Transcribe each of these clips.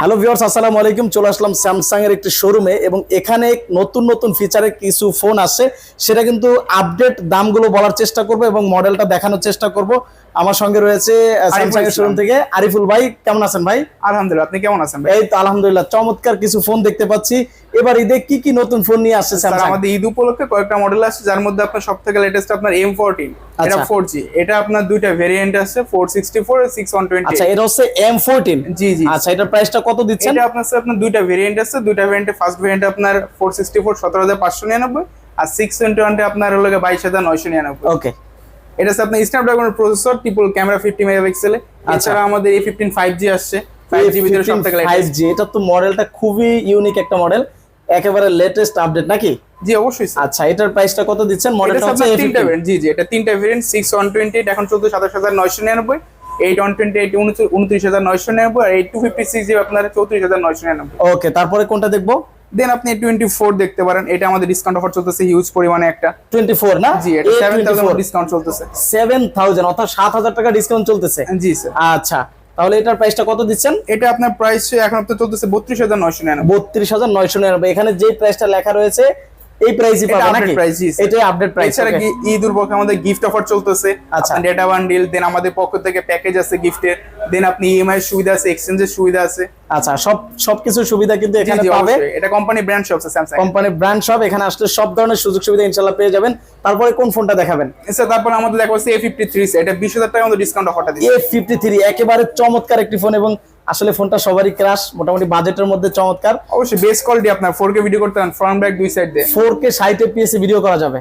Hello viewers আসসালামু আলাইকুম। চলে আসলাম স্যামসাং এর একটি শোরুমে এবং এখানে নতুন নতুন ফিচারে কিছু ফোন আসছে সেটা কিন্তু আপডেট দামগুলো বলার চেষ্টা করব এবং মডেলটা দেখানোর চেষ্টা করব। আমার সঙ্গে রয়েছে স্যামসাং এর শোরুম থেকে আরিফুল ভাই। কেমন আছেন ভাই? আলহামদুলিল্লাহ আপনি কেমন আছেন ভাই? এই তো আলহামদুলিল্লাহ। চমৎকার কিছু ফোন দেখতে পাচ্ছি। এবার ঈদে কি কি নতুন ফোন নিয়ে আসছে স্যার আমাদের ঈদ উপলক্ষে কয়েকটা মডেল আসছে যার মধ্যে আপনার সব থেকে লেটেস্ট আপনার এম ফোরটিন এটা আচ্ছা। ফোর জি এটা আপনার দুইটা ভেরিয়েন্ট আছে four sixty four six one twenty আচ্ছা এটা হচ্ছে এম ফোরটিন জি জি। আচ্ছা এটার প্রাইসটা কত দিচ্ছেন? এটা আপনার স্যার আপনার দুইটা ভেরিয়েন্ট আছে দুইটা ভেরিয়েন্টে ফার্স্ট ভেরিয়েন্ট আপনার ফোর সিক্সটি ফোর সতেরো হাজার পাঁচশো নিরানব্বই আর সিক্স টোয়েন্টি ওয়ানটা আপনার হলো গিয়ে বাইশ হাজার নয়শো নিরানব্বই। ওকে এটা হচ্ছে আপনার স্ন্যাপড্রাগনের প্রসেসর ট্রিপল ক্যামেরা ফিফটি মেগাপিক্সেলে আচ্ছা। এছাড়া আমাদের এই ফিফটিন ফাইভ জি আসছে ফাইভ জি ভিতরে সব থেকে ফাইভ latest। জি এটা তো মডেলটা খুবই ইউনিক একটা মডেল একেবারে লেটেস্ট আপডেট নাকি? জি অবশ্যই আচ্ছা এটার প্রাইসটা কত দিচ্ছেন? মডেলটা হচ্ছে তিনটা ভেরিয়েন্ট জি জি এটা তিনটা ভেরিয়েন্ট সিক্স ওয়ান টোয়েন্টি এখন চলছে সাতাশ হাজার নয়শো নিরানব্বই এইট ওয়ান টোয়েন্টি এইট উনত্রিশ হাজার নয়শো নিরানব্বই আর এইট টু ফিফটি সিক্স আপনার চৌত্রিশ হাজার নয়শো নিরানব্বই। ওকে তারপরে কোনটা দেখব? দেন আপনি টোয়েন্টি ফোর দেখতে পারেন এটা আমাদের ডিসকাউন্ট অফার চলতেছে হিউজ পরিমাণে একটা। 24 না? জি এটা সেভেন থাউজেন্ড ডিসকাউন্ট চলতেছে। 7000 অর্থাৎ 7000 টাকা ডিসকাউন্ট চলতেছে। জি স্যার আচ্ছা তাহলে এটার প্রাইসটা কত দিচ্ছেন? এটা আপনার প্রাইস এখন আপনার চলতেছে বত্রিশ হাজার নয়শো নিরানব্বই। 32999 এখানে যে প্রাইসটা লেখা রয়েছে এই প্রাইসই এটা পাবে update নাকি। এটাই আপডেট প্রাইস এছাড়া কি ঈদ আমাদের গিফট অফার চলতেছে। আচ্ছা। ডেটা বান্ডিল দেন আমাদের পক্ষ থেকে প্যাকেজ আছে গিফটের দেন আপনি ইএমআই সুবিধা আছে এক্সচেঞ্জের সুবিধা আছে। আচ্ছা সব সবকিছু সুবিধা কিন্তু এখানে পাবে। এটা কোম্পানি ব্র্যান্ড শপ আছে স্যামসাং কোম্পানির ব্র্যান্ড সব এখানে আসলে সব ধরনের সুযোগ সুবিধা ইনশাআল্লাহ পেয়ে যাবেন। তারপরে কোন ফোনটা দেখাবেন? স্যার তারপর আমাদের দেখা হচ্ছে এ ফিফটি থ্রি এটা বিশ হাজার টাকা আমাদের ডিসকাউন্ট অফারটা দিচ্ছে। এ ফিফটি থ্রি একেবারে চমৎকার একটি ফোন এবং আসলে ফোনটা সবারই ক্রাশ মোটামুটি বাজেটের মধ্যে চমৎকার। অবশ্যই বেস কোয়ালিটি আপনার ফোর কে ভিডিও করতে পারেন ফ্রন্ট ব্যাক দুই সাইড দিয়ে। ফোর কে ষাট এপিএসি ভিডিও করা যাবে।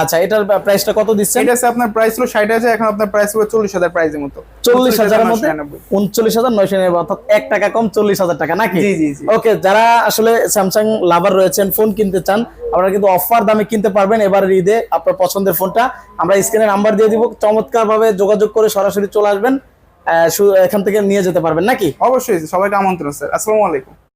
আচ্ছা এটার প্রাইসটা কত দিচ্ছেন? এটা আছে আপনার প্রাইস হলো ষাট হাজার এখন আপনার প্রাইস চল্লিশ হাজার প্রাইসের মতো। চল্লিশ হাজারের মধ্যে 49,999 উনচল্লিশ হাজার নয়শো নিরানব্বই অর্থাৎ এক টাকা কম চল্লিশ হাজার টাকা নাকি? জি, জি, জি। ওকে যারা আসলে স্যামসাং লাভার রয়েছেন ফোন কিনতে চান আপনারা কিন্তু অফার দামে কিনতে পারবেন এবারের ঈদে আপনার পছন্দের ফোনটা আমরা স্ক্রিনে নাম্বার দিয়ে দিব চমৎকার ভাবে যোগাযোগ করে সরাসরি চলে আসবেন। এখান থেকে নিয়ে যেতে পারবেন নাকি? অবশ্যই সবাইকে আমন্ত্রণ স্যার। আসসালামু আলাইকুম।